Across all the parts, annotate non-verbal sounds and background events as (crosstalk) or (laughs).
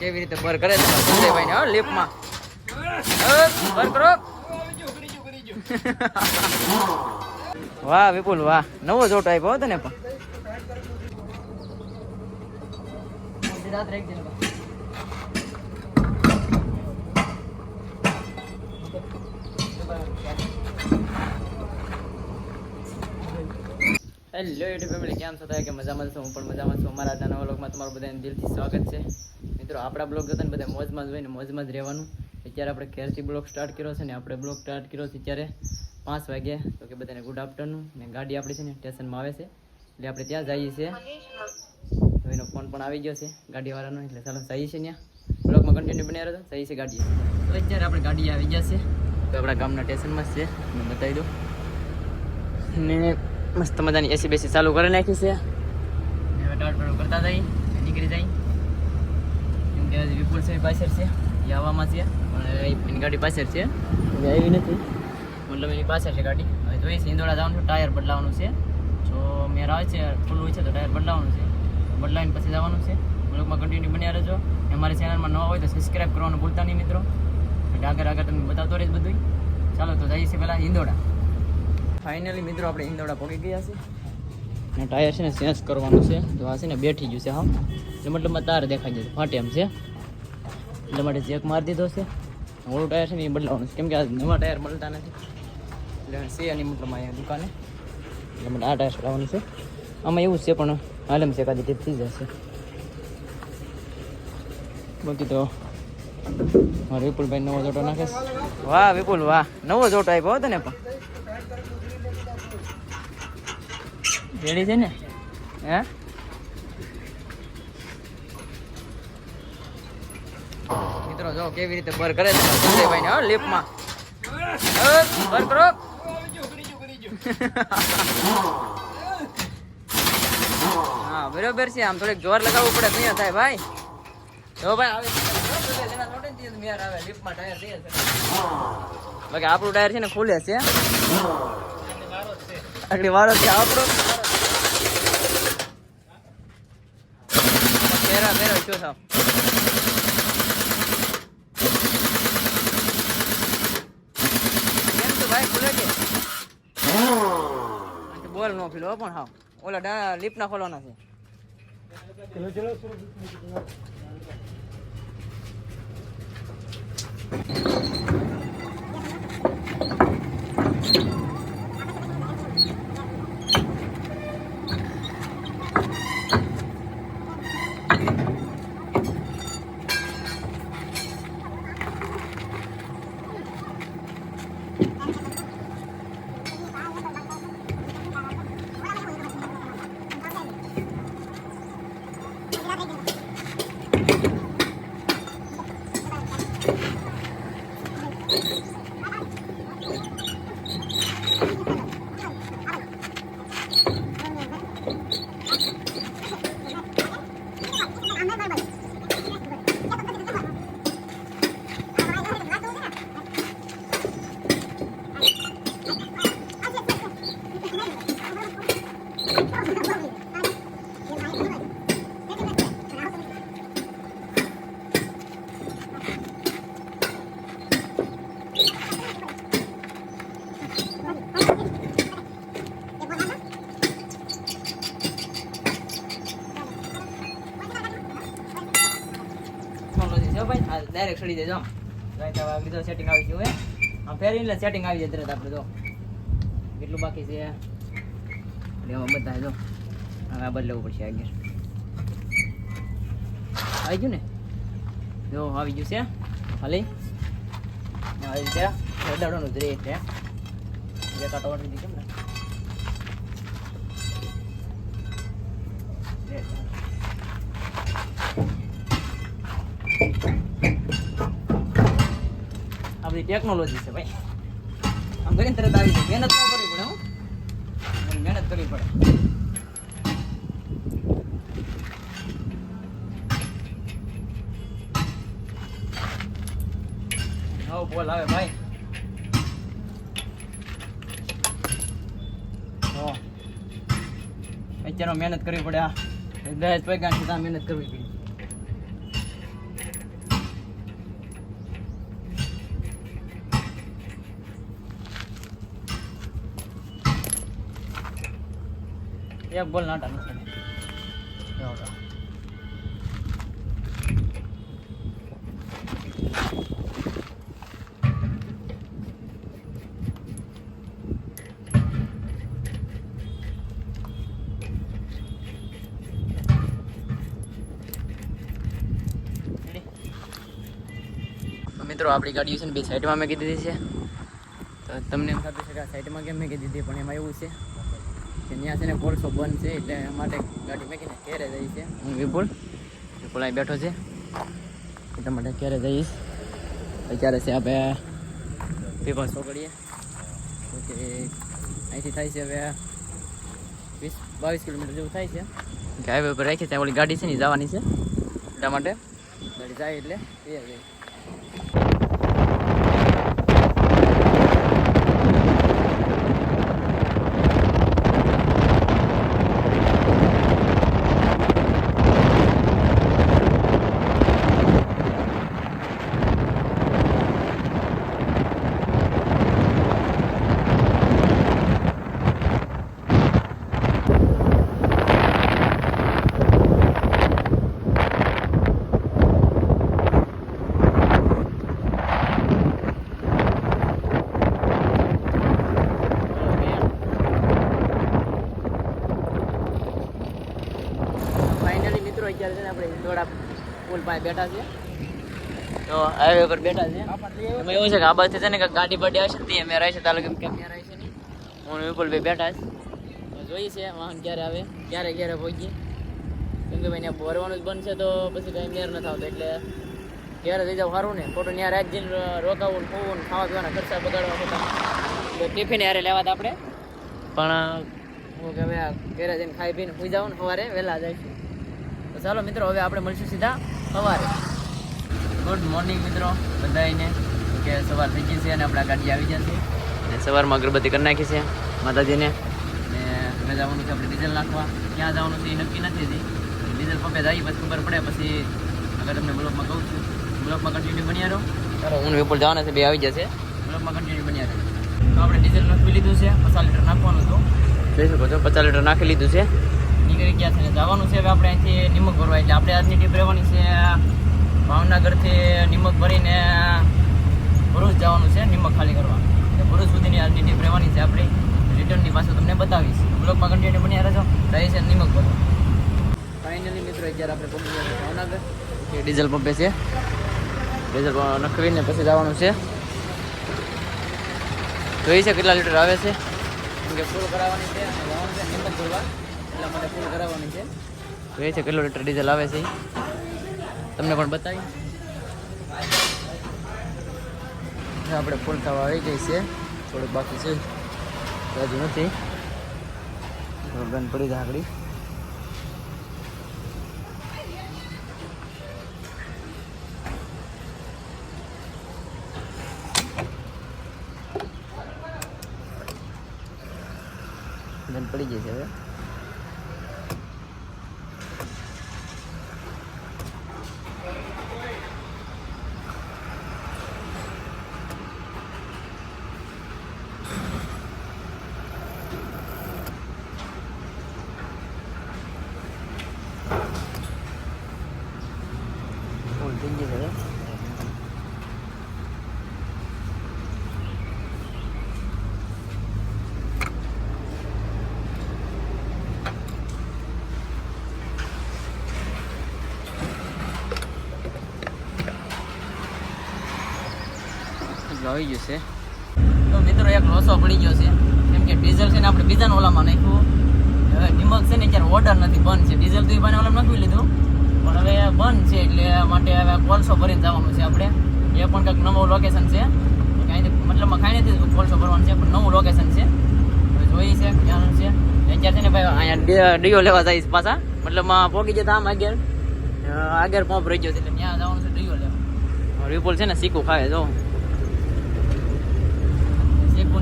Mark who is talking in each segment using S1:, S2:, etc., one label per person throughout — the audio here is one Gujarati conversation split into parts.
S1: કેવી રીતે બર કરે સંજયભાઈ ને હો લિફ્ટમાં બર કરો. (laughs) વાહ, વિપુલ, વાહ. નવો જોટ આપ્યો હતો ને પણ. હેલો યુટ્યુબ ફેમિલી કેમ છો? કે મજામાં છો, હું પણ મજામાં છું. અમારા આજના નવા વ્લોગમાં તમારું બધાને દિલથી સ્વાગત છે. મિત્રો, આપણા બ્લોગ હતા ને બધા મોજમાં જ હોય ને, મોજમાં જ રહેવાનું. અત્યારે આપણે ઘેરથી બ્લોગ સ્ટાર્ટ કર્યો છે ને, આપણે બ્લોગ સ્ટાર્ટ કર્યો છે ત્યારે પાંચ વાગે. તો કે બધાને ગુડ આફ્ટરનૂન ને ગાડી આપણી છે ને, સ્ટેશનમાં આવે છે. એટલે આપણે ત્યાં જઈએ છીએ. તો એનો ફોન પણ આવી ગયો છે, ગાડીવાળાનો. એટલે ચાલો જઈએ છીએ ત્યાં. બ્લોગમાં કન્ટિન્યુ બની રહ્યો જઈએ છીએ ગાડી તો અત્યારે આપણે ગાડી આવી ગયા છે. તો આપણા ગામના સ્ટેશનમાં જ છે. મેં બતાવી દઉં. ને મસ્ત મજાની એસી બેસી ચાલુ કરી નાખી છે. હવે ટાળ ટાળ કરતા જઈ નીકળી જાય. કેમ કે વિપુલ એ પાછળ છે એ આવવામાં છે પણ એની ગાડી પાછળ છે. આવી નથી. મતલબ એની પાછળ છે ગાડી. હવે જોઈએ છે જવાનું છે ટાયર બદલાવાનું છે. જો મેર આવે છે ફૂલ હોય છે તો ટાયર બદલાવાનું છે. બદલાવીને પછી જવાનું છે. બ્લોગમાં કન્ટિન્યુ બન્યા રહેજો. અમારી ચેનલમાં નવા હોય તો સબસ્ક્રાઈબ કરવાનું ભૂલતા નહીં મિત્રો. એટલે આગળ આગળ તમને બતાવતો રહીશ બધું ચાલો તો જઈએ છીએ પહેલાં ઇન્દોરા ફાઇનલી મિત્રો આપણે ઇન્દોડા પહોંચી ગયા છે અને ટાયર છે ને ચેન્જ કરવાનું છે. તો આ છે ને બેઠી ગયું છે હા. એટલે મતલબમાં તાર દેખાઈ જશે ફાટે એમ છે. એટલે માટે ચેક મારી દીધો છે. ઓળું ટાયર છે ને એ બદલાવાનું છે. કેમ કે આ નવા ટાયર મળતા નથી. એટલે છે એની મતલબ અહીંયા દુકાને. એટલે માટે આ ટાયર ચડાવવાનું છે. આમાં એવું જ છે પણ હાલમ છે કાદી ટીપ થઈ જશે. બાકી તો મારે વિપુલભાઈ નવો જોટો નાખે છે. વાહ વિપુલ વાહ. નવો જોટો આપ્યો હતો ને પણ. રેડી છે ને? હે? મિત્રો, જો કેવી રીતે બર કરે છે સંજયભાઈ ને લિફ્ટમાં બર કરો. હા, બરોબર છે, આમ થોડીક જોર લગાવવું પડે તો થાય, ભાઈ. જો ભાઈ, આવે બાકી આપણું ટાયર છે ને ખુલે છે. આગળ વાળો છે, આપણો. પેરા પેરા શું થાવ કેમ છો ભાઈ ખુલે કે બોલ નો ફીલો પણ હા ઓલા ડા લીપ ના ખોલવાના છે ટેકનોલોજી આ દેજો. સેટિંગ આવી ગયું આમ ફેરી એટલે સેટિંગ આવી જાય તરત આપણે જો. કેટલું બાકી છે. એટલે બધા જો. હવે આ બદલવું પડશે આગળ. આવી ગયું ને? જો, આવી ગયું છે. હાલી. આવી રીતે જ રહે છે. આટો વાળી દીધી બધી ટેકનોલોજી છે ભાઈ. આમ કરીને તરત આવી જાય. મહેનત ન કરવી પડે હું. મહેનત કરવી પડે. નવો બોલ આવે ભાઈ. અત્યારે મહેનત કરવી પડે આ. વાગ્યા સુધી મહેનત કરવી પડી. એક બોલ નાટા નથી. મિત્રો આપણી ગાડીઓ છે ને બે સાઈડમાં મેં કીધી છે. તો તમને એમ થતું છે કે આ સાઈડમાં કેમ મેં કીધી પણ એમાં એવું છે. કે ત્યાં છે ને કોલસો બંધ છે એટલે માટે ગાડી મેકીને ઘેરે જઈ છે હું વિપુલ વિપુલ અહીં બેઠો છે. એટલા માટે ઘેરે જઈશ અત્યારે છે આપણે પીપા ચોકડીએ કરીએ કે અહીંથી થાય છે હવે વીસ બાવીસ કિલોમીટર જેવું થાય છે. કે હાઈવે ઉપર રાખી ત્યાં ઓલી ગાડી છે ને જવાની છે. એટલા માટે. ગાડી જાય એટલે જાય ફાઇનલી મિત્રો અત્યારે છે ને આપણે થોડા પુલ પાસે બેઠા છે. તો હાઈવે પર બેઠા છે. એમાં એવું છે કે આ બાજુ છે ને કે ગાડી પડી આવશે તે અમે રહી છે તાલુકે કેમ ત્યાં રહી છે નહીં. હું અને વિપુલ ભાઈ બેઠા છે. જોઈએ છે, વાહન ક્યારે આવે, ક્યારે ક્યારે પહોંચીએ કેમ કે ભાઈ ત્યાં ભરવાનું જ છે તો પછી કંઈ મેર નથી આવતો એટલે ક્યારે જઈ જાવ સારું ને. ખોટું ત્યાં રાત જઈને રોકાવું ને ખોવું ખાવા પીવાના ખર્ચા બગાડવા ખોટા તો. ટિફિન યારે લેવા આપણે. પણ હું કે હવે ઘરે જઈને ખાઈ પીને સુઈ ને સવારે, વહેલા જાય તો ચાલો મિત્રો, હવે આપણે મળીશું સીધા. સવારે. ગુડ મોર્નિંગ મિત્રો. બધાને કે સવાર થઈ ગઈ છે અને આપણા ગાડી આવી જશે. અને સવારમાં અગરબત્તી કરી નાખી છે માતાજીને. અને હવે જવાનું છે આપણે ડીઝલ નાખવા. ક્યાં જવાનું છે એ નક્કી નથી હજી. ડીઝલ પંપે જઈએ પછી ખબર પડે. પછી અગર તમને બ્લોકમાં કહું છું. બ્લોકમાં કન્ટિન્યુ બન્યા રહો. ચાલો હું વેપોર જવાના છે બે આવી જશે. બ્લોકમાં કન્ટિન્યુ બન્યા રહો. તો આપણે ડીઝલ નાખી લીધું છે. પચાસ લીટર નાખવાનું હતું. જોઈ શકો છો પચાસ લીટર નાખી લીધું છે. નીકળી ગયા છે જવાનું છે આપણે અહીંથી નિમક ભરવા. એટલે આપણે આજની ટીપ રહેવાની છે ભાવનગરથી નિમક ભરીને ભરૂચ જવાનું છે, નિમક ખાલી કરવા. ભરૂચ સુધીની આજની ટીપ રહેવાની છે આપણે. રિટર્નની પાછું તમને બતાવીશ. બ્લોગમાં કન્ટિન્યુ બન્યા રહેજો. રહે છે નિમક ભરો. ફાઇનલી મિત્રો, અત્યારે આપણે પહોંચી ભાવનગર. ડીઝલ પંપે છે. ડીઝલ નખવીને પછી જવાનું છે. જોઈ છે કેટલા લીટર આવે છે? કેમ કે ફૂલ કરાવવાની છે. અને જવાનું છે નિમક ભરવા. એટલા માટે ફૂલ કરાવવાની છે. જોઈએ છે કેટલો લીટર ડીઝલ આવે છે તમને પણ બતાવી? આપણે ફૂલ થવા આવી ગઈ છે. થોડુંક બાકી છે. હજુ નથી. બંધ પડી જાય આગળ. બંધ પડી ગઈ છે હવે ફૂલ થઈ ગઈ છે હવે એટલું આવી ગયું છે. તો મિત્રો, એક લોસો પડી ગયો છે. કેમ કે ડીઝલ છે ને આપણે બીજાના ઓલામાં નાખ્યું. હવે નિમક છે ને અત્યારે ઓર્ડર નથી, બંધ છે. ડીઝલ તો એ બાને ઓલામાં નાખી લીધું. પણ હવે બંધ છે એટલે માટે હવે કોલસો ભરીને જવાનું છે આપણે. એ પણ કંઈક નવું લોકેશન છે. કાંઈ ખાઈ નથી કોલસો ભરવાનું છે, પણ નવું લોકેશન છે. હવે જોઈએ છે, ક્યાં છે. અત્યારે છે ને ભાઈ, અહીંયા ડીઓ લેવા જઈશ પાછા. મતલબમાં પોગી જતા આમ આગળ. આગળ પંપ રહી ગયો છે, એટલે ત્યાં જવાનું છે ડીઓ લેવા. વિપુલ છે ને શીખું ખાય, જો.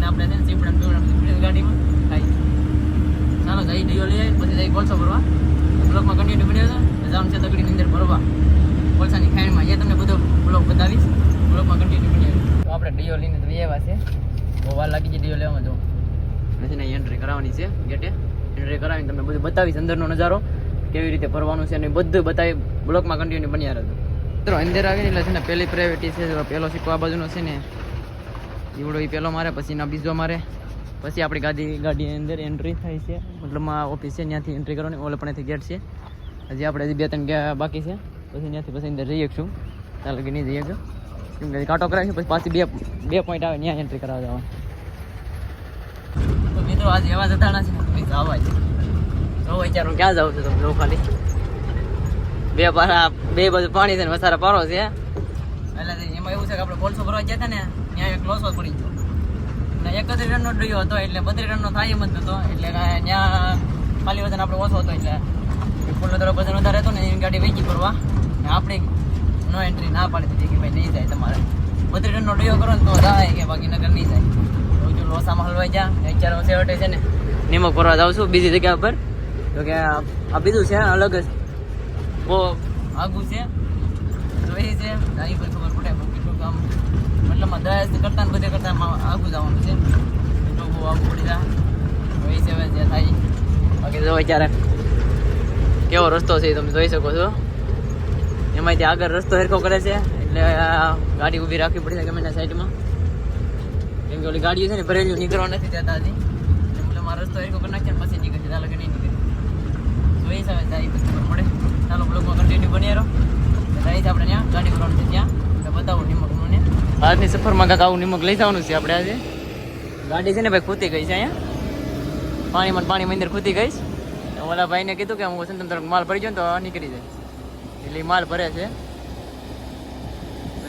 S1: ને આપણે છે ને પીવડા ગાડીમાં. ખાઈ ચાલો જઈ ડીઓ લઈ આવી પછી જઈ કોલસો ભરવા. બ્લોકમાં કન્ટિન્યુ બન્યો છે જામ છે તકડીની અંદર ભરવા. કોલસાની ખાણીમાં. એ તમને બધો બ્લોક બતાવીશ. બ્લોકમાં કન્ટિન્યુ બન્યો તો આપણે ડીઓ લઈને તો આવ્યા છે. બહુ વાર લાગી છે ડીઓ લેવામાં, જો. પછી એન્ટ્રી કરાવવાની છે, ગેટે. એન્ટ્રી કરાવીને તમને બધું બતાવીશ, અંદરનો નજારો. કેવી રીતે ફરવાનું છે અને બધું બતાવી બ્લોકમાં કન્ટિન્યુ બન્યા રહ્યું મિત્રો, અંદર આવીને એટલે છે ને પહેલી પ્રાઇવેટી છે પહેલો સિક્કો આ બાજુનો છે ને એવડો એ પહેલો મારે, પછી એના બીજો મારે. પછી આપણી ગાડી ગાડીની અંદર એન્ટ્રી થાય છે. મતલબમાં ઓફિસ છે, ત્યાંથી એન્ટ્રી કરવાની, ઓલે પણ ગેટ છે. હજી આપણે હજી બે ત્રણ બાકી છે. પછી ત્યાંથી પછી અંદર જઈએ છું ચાલો કે નહીં જઈએ છું કેમ કે કાંટો કરાવીશું પછી પાછી બે બે પોઈન્ટ આવે, ત્યાં એન્ટ્રી કરાવવા જવાનું. તો મિત્રો આજે એવા જતાણા છે. ને જવા છે જો વિચારો ક્યાં જાવ છો તમે? જો ખાલી. બે પારા, બે બાજુ પાણી છે ને વસારા પારો છે. એટલે એમાં એવું છે કે આપણે કોલસો ભરવા ગયા હતા ને, ત્યાં એક લોસો પડી ગયો. અને એકત્રીસ રનનો હતો, એટલે બત્રીસ રનનો થાય એમ જ કાંઈ ત્યાં ખાલી વજન આપણે ઓછો હતો, એટલે ફૂલ તરફ વજન વધારે હતો ને, એની ગાડી વેચી ફરવા આપણે નો એન્ટ્રી ના પાડી કે ભાઈ નહીં જાય તમારે. બત્રીસ રનનો કરો ને તો જાય કે બાકી નહીં જાય. જો લોસામાં હલવાઈ જા અત્યારે હું છેવટે છે ને, નિમક ભરવા જાઉં છું, બીજી જગ્યા પર. તો કે આ બીજું છે, અલગ જ. બહુ આગું છે. તો છે પર ખબર પડે બહુ કેટલું કામ દસ કરતા ને બધે કરતા આગું જવાનું છે. એટલું બહુ આગું પડી જાય. તો છે જે થાય. બાકી જો અત્યારે કેવો રસ્તો છે એ તમે જોઈ શકો છો. એમાંથી આગળ રસ્તો હેરખો કરે છે. એટલે આ ગાડી ઊભી રાખવી પડી છે ગમે ના સાઈડમાં. કેમ કે ઓલી ગાડીઓ છે ને ભરેલી નીકળવા નથી દેતા હજી. એટલે મારો રસ્તો હેરખો કરી નાખીએ ને પછી નીકળશે ચાલો કે નહીં નીકળે જોઈ શકે તારી પછી ખબર પડે. ચાલો બ્લોકમાં કન્ટિન્યુ બની રહો રહી છે આપણે ત્યાં. ગાડી ભરવાનું છે ત્યાં. આજની સફરમાં કાંક આવું નિમક લઈ જવાનું છે આપણે આજે. ગાડી છે ને ભાઈ ખૂતી ગઈ છે અહીંયા. પાણીમાં પાણી મંદિર ખૂતી ગઈ છે. ઓલા ભાઈને કીધું કે હું સંતમ તરફ માલ ભરી જાઉં તો નીકળી જાય. એટલે માલ ભરે છે.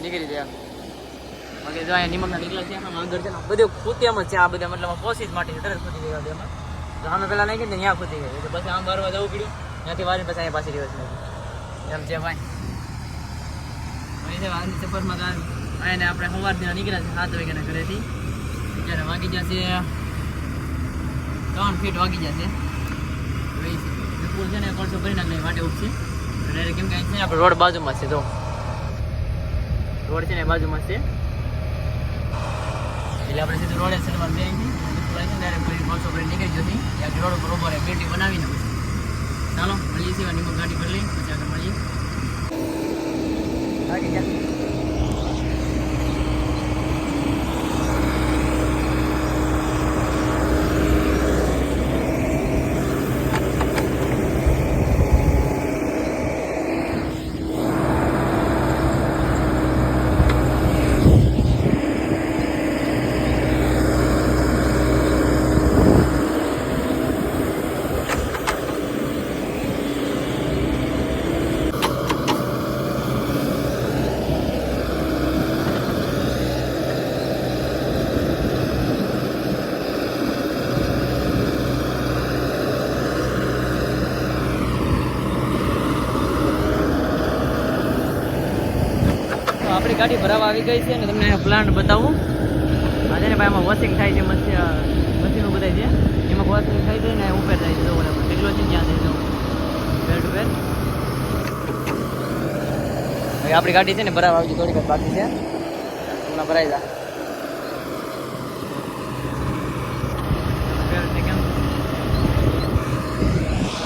S1: નીકળી જાય બાકી જો અહીંયા નિમકના નીકળ્યા છે ને બધું ખૂતી એમ છે. આ બધા મતલબ કોશિશ માટે તરત ખૂતી ગઈ ગાડી એમાં. તો અમે પેલા નહીં કીધું ત્યાં ખૂતી ગઈ. એટલે પછી આમ ભરવા જવું પડ્યું. ત્યાંથી પછી અહીંયા પાછી દિવસ એમ છે ભાઈ. સફરમાં તો અહીંયા આપણે સવારથી નીકળ્યા છે સાત વાગ્યાના ઘરેથી. અત્યારે વાગી જશે ત્રણ ફીટ વાગી જશે પુલ છે ને કોલસો ભરી નાખે માટે ઉઠશે. એટલે કેમ કે છે આપણે રોડ બાજુમાં છે તો રોડ છે ને બાજુમાં છે. એટલે આપણે સીધું રોડે સલવાર બે ડાયરેક્ટ કોલસો ભરી નીકળી જતી ત્યાં રોડ ઉપર પેટી બનાવીને પછી. ચાલો, મળીએ છીએ ગાડી પર લઈ પછી આગળ મળીએ. ગાડી ભરાવા આવી ગઈ છે અને તમને પ્લાન્ટ બતાવું. આજે ને ભાઈ, આમાં વોશિંગ થાય છે મશીન મશીનો બધા છે. એમાં વોશિંગ થઈ છે ને ઉપર જાય છે બરાબર. ટેકલો છે? ત્યાં જાય બેડ ટુ બેડ હવે આપણી ગાડી છે ને, ભરાવા આવી થોડીક જ બાકી છે. હમણાં ભરાઈ જા.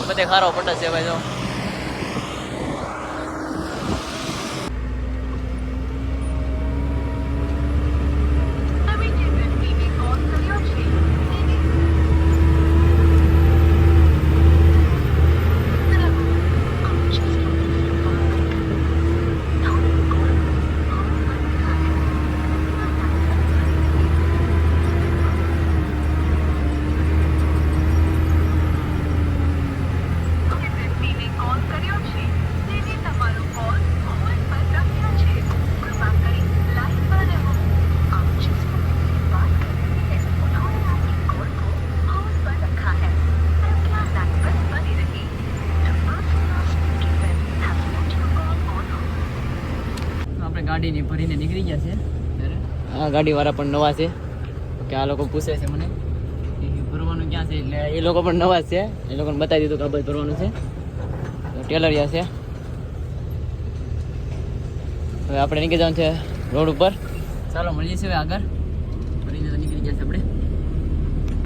S1: બધે ખારો પટે છે, ભાઈ, જો. ગાડીને ભરીને નીકળી ગયા છે. આ ગાડીવાળા પણ નવા છે. કે આ લોકો પૂછે છે મને ભરવાનું ક્યાં છે? એટલે એ લોકો પણ નવા છે. એ લોકોને બતાવી દીધું કે આ બધું ભરવાનું છે. ટેલરિયા છે. હવે આપણે નીકળી જવાનું છે રોડ ઉપર. ચાલો, મળીએ છીએ આગળ.